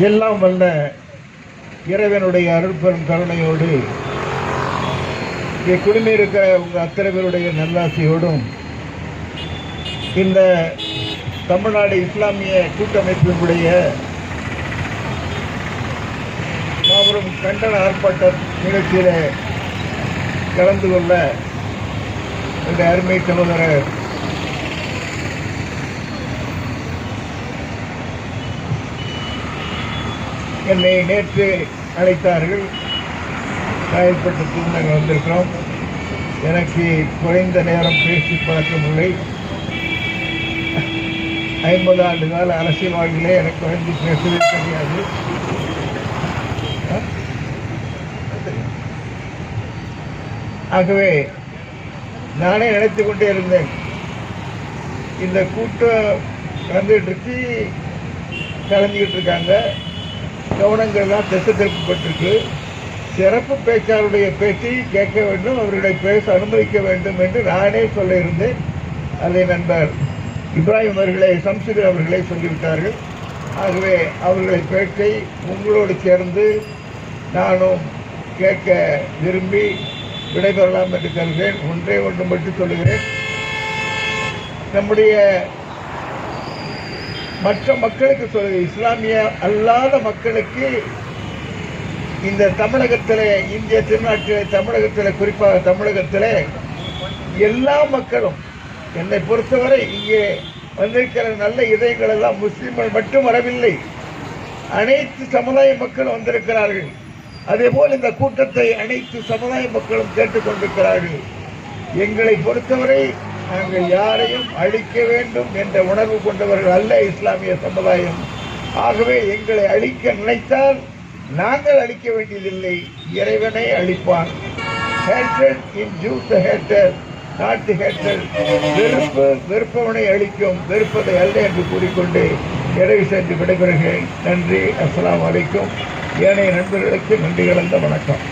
எல்லாம் வல்ல இறைவனுடைய அருட்பெரும் கருணையோடு இங்கே குழுமியிருக்கிற உங்கள் அத்தனை பேருடைய நல்லாசையோடும் இந்த தமிழ்நாடு இஸ்லாமிய கூட்டமைப்பினுடைய மாபெரும் கண்டன ஆர்ப்பாட்ட நிகழ்ச்சியில் கலந்து கொள்ள இந்த அருமை சகோதரர் என்னை நேற்று அழைத்தார்கள். காயல்பட்டத்தில் நாங்கள் வந்திருக்கிறோம். எனக்கு குறைந்த நேரம் பேசி பழக்கமில்லை. ஐம்பது ஆண்டு கால அரசியல் வாழ்விலே எனக்கு குறைந்து பேசவே தெரியாது. ஆகவே நானே நினைத்து கொண்டே இருந்தேன். இந்த கூட்டம் வந்துட்டு இருக்கு. கலந்துக்கிட்டு இருக்காங்க. கவனங்கள்லாம் திசை திருப்பப்பட்டிருக்கு சிறப்பு பேச்சாளருடைய பேச்சை கேட்க வேண்டும் அவர்களை பேச அனுமதிக்க வேண்டும் என்று நானே சொல்ல இருந்தேன் அதை நண்பர் இப்ராஹிம் அவர்களை சம்சுகர் அவர்களை சொல்லிவிட்டார்கள். ஆகவே அவர்களை பேச்சை உங்களோடு சேர்ந்து நானும் கேட்க விரும்பி விடைபெறலாம் என்று கருதுகிறேன். ஒன்றே ஒன்று மட்டும் சொல்லுகிறேன். நம்முடைய மற்ற மக்களுக்கு சொல்லுது இஸ்லாமிய அல்லாத மக்களுக்கு இந்த தமிழகத்தில் இந்திய திருநாட்டில் தமிழகத்தில் குறிப்பாக தமிழகத்தில் எல்லா மக்களும் என்னை பொறுத்தவரை இங்கே வந்திருக்கிற நல்ல இதயங்கள் எல்லாம் மட்டும் வரவில்லை. அனைத்து சமுதாய மக்களும் வந்திருக்கிறார்கள். அதேபோல் இந்த கூட்டத்தை அனைத்து சமுதாய மக்களும் கேட்டுக்கொண்டிருக்கிறார்கள். எங்களை பொறுத்தவரை நாங்கள் யாரையும் அழிக்க வேண்டும் என்ற உணர்வு கொண்டவர்கள் அல்ல இஸ்லாமிய சமுதாயம். ஆகவே எங்களை அழிக்க நினைத்தால் நாங்கள் அழிக்க வேண்டியதில்லை. இறைவனை அழிப்பான். Hatred in the hater not the வெறுப்பு வெறுப்பவனை அழிக்கும். வெறுப்பதை அல்ல என்று கூறிக்கொண்டு நிறைவு சென்று விடைபெறுகிறேன். நன்றி. அஸ்லாம் வலைக்கும் ஏனைய நண்பர்களுக்கு நன்றி கலந்த வணக்கம்.